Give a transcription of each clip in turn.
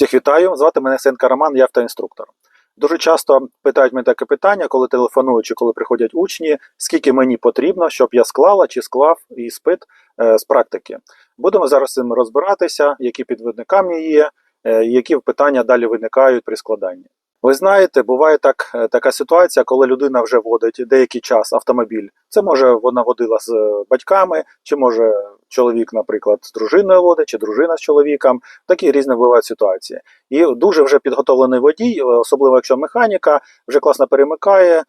Всіх вітаю, звати мене Сенка Роман, я автоінструктор. Дуже часто питають мене таке питання, коли телефонують чи коли приходять учні, скільки мені потрібно, щоб я склала чи склав іспит е, з практики. Будемо зараз цим розбиратися, які підвидні камні є, е, які питання далі виникають при складанні. Ви знаєте, буває так, е, така ситуація, коли людина вже водить деякий час автомобіль. Це може вона водила з е, батьками, чи може чоловік, наприклад, з дружиною водить, чи дружина з чоловіком. Такі різні бувають ситуації. І дуже вже підготовлений водій, е, особливо якщо механіка, вже класно перемикає,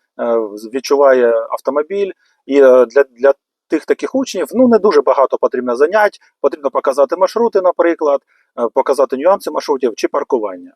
відчуває автомобіль. І для, для тих таких учнів ну не дуже багато потрібно занять. Потрібно показати маршрути, наприклад, показати нюанси маршрутів чи паркування.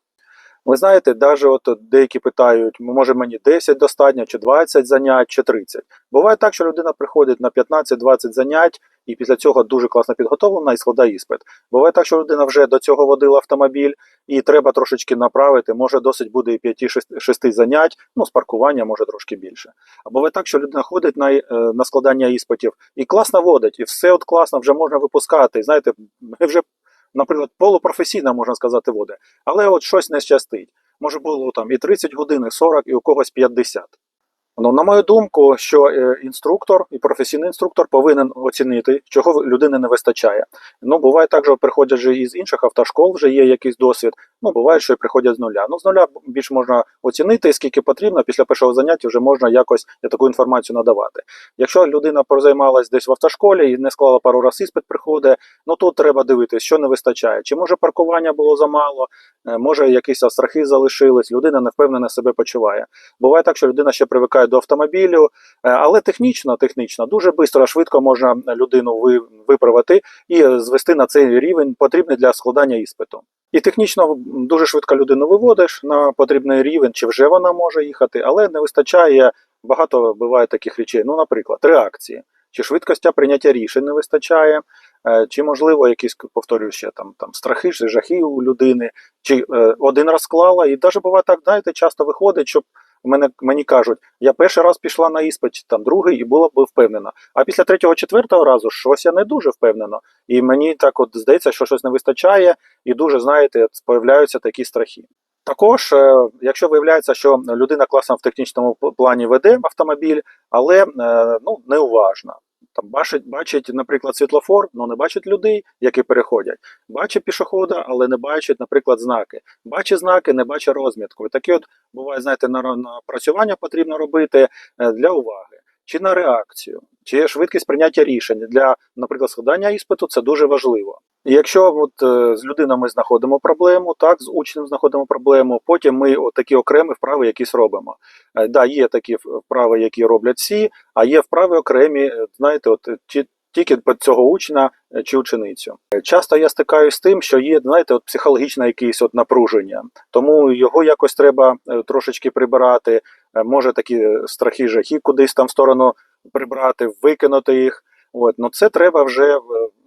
Ви знаєте, навіть от деякі питають, може мені 10 достатньо, чи 20 занять, чи 30. Буває так, що людина приходить на 15-20 занять і після цього дуже класно підготовлена і складає іспит. Буває так, що людина вже до цього водила автомобіль і треба трошечки направити, може досить буде і 5-6 занять, ну з паркування може трошки більше. А буває так, що людина ходить на, е, на складання іспитів і класно водить, і все от класно вже можна випускати. І знаєте, вже наприклад, полупрофесійна, можна сказати, води. Але от щось не щастить. Може було там і 30 годин, і 40, і у когось 50. Ну, на мою думку, що е, інструктор і професійний інструктор повинен оцінити, чого людини не вистачає. Ну, буває так, що приходять же із інших автошкол, вже є якийсь досвід. Ну, буває, що і приходять з нуля. Ну, з нуля більш можна оцінити, скільки потрібно. Після першого заняття вже можна якось таку інформацію надавати. Якщо людина прозаймалась десь в автошколі і не склала пару разів іспит, приходить, ну тут треба дивитися, що не вистачає. Чи може паркування було замало, е, може якісь страхи залишились, людина не впевнено себе почуває. Буває так, що людина ще привикає до автомобілю, е, але технічно, технічно дуже швидко, швидко можна людину виправити і звести на цей рівень, потрібний для складання іспиту. І технічно дуже швидко людину виводиш на потрібний рівень, чи вже вона може їхати, але не вистачає багато буває таких речей. Ну, наприклад, реакції, чи швидкостя прийняття рішень не вистачає, е, чи можливо якісь повторюю ще там, там страхи, жахи у людини, чи е, один раз склала, і навіть буває так, знаєте, часто виходить, щоб мене мені кажуть, я перший раз пішла на іспит, там другий, і була б впевнена. А після третього, четвертого разу щось я не дуже впевнено. І мені так от здається, що щось не вистачає, і дуже, знаєте, з'являються такі страхи. Також, е, якщо виявляється, що людина класно в технічному плані веде автомобіль, але е, ну, неуважна. Там бачить, бачить, наприклад, світлофор, але не бачить людей, які переходять. Бачить пішохода, але не бачить, наприклад, знаки. Бачить знаки, не бачить розмітку. І такі от буває, знаєте, на напрацювання потрібно робити е, для уваги, чи на реакцію, чи швидкість прийняття рішень для, наприклад, складання іспиту це дуже важливо. Якщо от е, з людиною ми знаходимо проблему, так, з учнем знаходимо проблему, потім ми такі окремі вправи якісь робимо. Е, Да, є такі вправи, які роблять всі, а є вправи окремі, е, знаєте, от ті, тільки під цього учня чи ученицю. Часто я стикаюся з тим, що є, знаєте, от психологічне якесь от напруження, тому його якось треба трошечки прибирати. Може такі страхи, жахи кудись там в сторону прибрати, викинути їх. От, ну це треба вже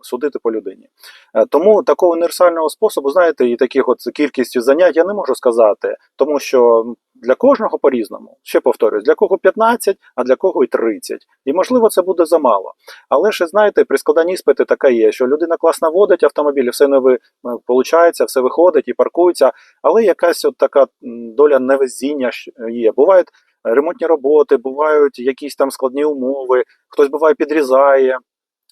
судити по людині. Е, Тому такого універсального способу, знаєте, і таких от кількістю занять я не можу сказати, тому що для кожного по-різному. Ще повторюсь, для кого 15, а для кого і 30. І можливо це буде замало. Але ще знаєте, при складанні іспити така є, що людина класно водить автомобіль, все не виходить, все виходить і паркується, але якась от така доля невезіння є. Бувають ремонтні роботи, бувають якісь там складні умови, хтось буває підрізає.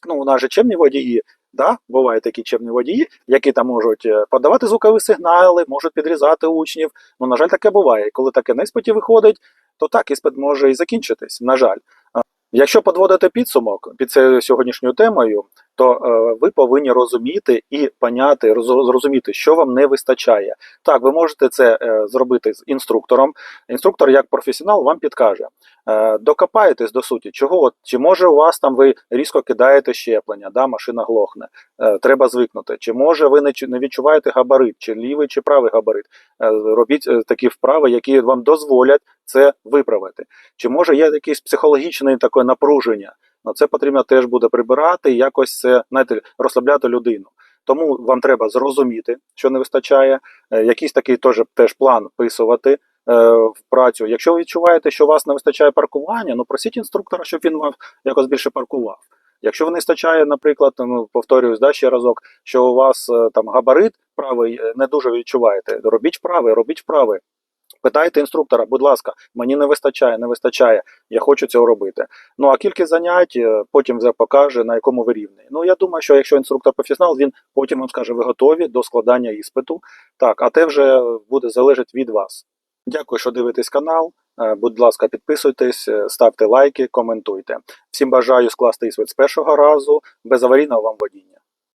Ну, у нас же чемні водії, да? бувають такі чемні водії, які там можуть е, подавати звукові сигнали, можуть підрізати учнів. Ну, на жаль, таке буває. І Коли таке на іспиті виходить, то так, іспит може і закінчитись, на жаль. Якщо підводити підсумок під цією сьогоднішньою темою, то е, ви повинні розуміти і поняти, роз- зрозуміти, що вам не вистачає. Так, ви можете це е, зробити з інструктором. Інструктор, як професіонал, вам підкаже. Е, докопаєтесь до суті, чого от, чи може у вас там ви різко кидаєте щеплення, да, машина глохне, треба звикнути. Чи може ви не, не відчуваєте габарит, чи лівий, чи правий габарит. Робіть такі вправи, які вам дозволять це виправити. Чи може є якесь психологічне таке напруження? Ну, це потрібно теж буде прибирати і якось це знаєте, розслабляти людину. Тому вам треба зрозуміти, що не вистачає, е, якийсь такий теж, теж план вписувати е, в працю. Якщо ви відчуваєте, що у вас не вистачає паркування, ну просіть інструктора, щоб він вам якось більше паркував. Якщо не вистачає, наприклад, ну, повторююсь, да, ще разок, що у вас е, там габарит правий не дуже відчуваєте, робіть вправи, робіть вправи. Питайте інструктора, будь ласка, мені не вистачає, не вистачає, я хочу цього робити. Ну а кількість занять е, потім вже покаже, на якому ви рівні. Ну я думаю, що якщо інструктор професіонал, він потім вам скаже, ви готові до складання іспиту. Так, а те вже буде залежати від вас. Дякую, що дивитесь канал. Е, Будь ласка, підписуйтесь, е, ставте лайки, коментуйте. Всім бажаю скласти іспит з першого разу, без аварійного вам водіння.